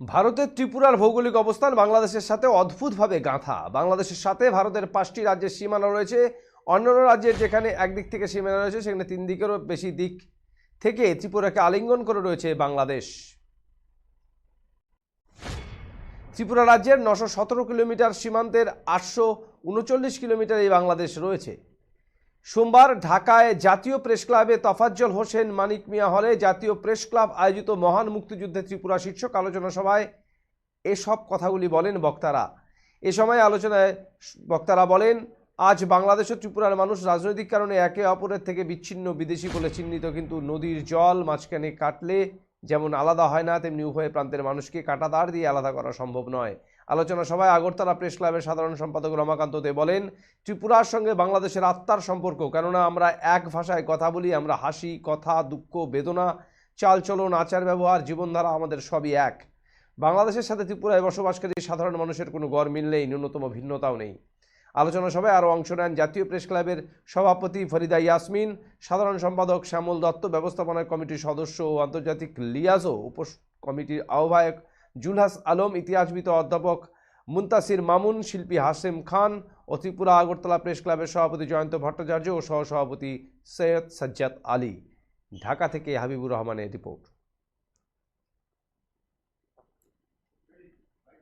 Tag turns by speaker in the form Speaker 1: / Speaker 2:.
Speaker 1: ভারতের ত্রিপুরার ভৌগোলিক অবস্থান বাংলাদেশের সাথে অদ্ভুতভাবে গাঁথা। বাংলাদেশের সাথে ভারতের পাঁচটি রাজ্যের সীমানা রয়েছে। অন্যান্য রাজ্যের যেখানে একদিক থেকে সীমানা রয়েছে, সেখানে তিন দিকেরও বেশি দিক থেকে ত্রিপুরাকে আলিঙ্গন করে রয়েছে বাংলাদেশ। ত্রিপুরা রাজ্যের নশো সতেরো কিলোমিটার সীমান্তের আটশো উনচল্লিশ কিলোমিটার এই বাংলাদেশ রয়েছে। সোমবার ঢাকায় জাতীয় প্রেস ক্লাবে তফাজ্জল হোসেন, মানিক মিয়া হলে জাতীয় প্রেস ক্লাব আয়োজিত মহান মুক্তিযুদ্ধে ত্রিপুরা শীর্ষক আলোচনা সভায় এসব কথাগুলি বলেন বক্তারা। এ সময় আলোচনায় বক্তারা বলেন, আজ বাংলাদেশ ও ত্রিপুরার মানুষ রাজনৈতিক কারণে একে অপরের থেকে বিচ্ছিন্ন বিদেশি বলে চিহ্নিত, কিন্তু নদীর জল মাঝখানে কাটলে যেমন আলাদা হয় না, তেমনি উভয় প্রান্তের মানুষকে কাঁটাতার দিয়ে আলাদা করা সম্ভব নয়। আলোচনা সভায় আগরতলা প্রেস ক্লাবের সাধারণ সম্পাদক রমাকান্ত দে বলেন, ত্রিপুরার সঙ্গে বাংলাদেশের আত্মার সম্পর্ক, কেননা আমরা এক ভাষায় কথা বলি, আমরা হাসি, কথা, দুঃখ, বেদনা, চালচলন, আচার ব্যবহার, জীবনধারা আমাদের সবই এক। বাংলাদেশের সাথে ত্রিপুরায় বসবাসকারী সাধারণ মানুষের কোনো গড় মিল নেই, ন্যূনতম ভিন্নতাও নেই। আলোচনা সভায় আরও অংশ নেন জাতীয় প্রেস ক্লাবের সভাপতি ফরিদা ইয়াসমিন, সাধারণ সম্পাদক শ্যামল দত্ত, ব্যবস্থাপনা কমিটির সদস্য ও আন্তর্জাতিক লিয়াজো উপ কমিটির আহ্বায়ক জুলহাস আলম, ইতিহাসবিদ অধ্যাপক মুন্তাসির মামুন, শিল্পী হাসেম খান ও ত্রিপুরা আগরতলা প্রেস ক্লাবের সভাপতি জয়ন্ত ভট্টাচার্য ও সহসভাপতি সৈয়দ সাজ্জাদ আলী। ঢাকা থেকে হাবিবুর রহমানের রিপোর্ট।